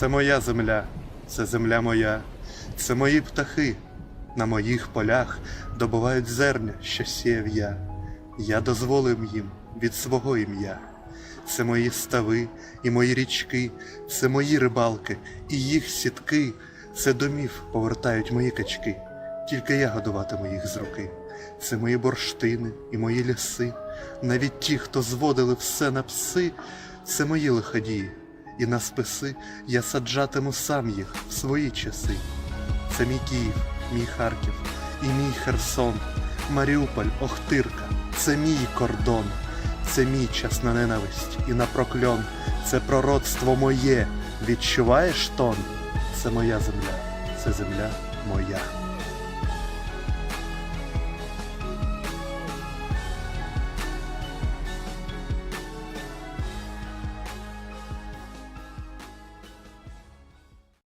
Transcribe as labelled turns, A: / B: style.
A: Це моя земля, це земля моя, це мої птахи. На моїх полях добувають зерня, що сіяв я. Я дозволив їм від свого ім'я. Це мої стави і мої річки, це мої рибалки і їх сітки, це домів повертають мої качки, тільки я годуватиму їх з руки. Це мої борштини і мої ліси, навіть ті, хто зводили все на пси, це мої лиходії, і на списи я саджатиму сам їх в свої часи. Це мій Київ, мій Харків і мій Херсон, Маріуполь, Охтирка, це мій кордон, це мій час на ненависть і на прокльон, це пророцтво моє. Відчуваєш тон? Це моя земля, це земля моя.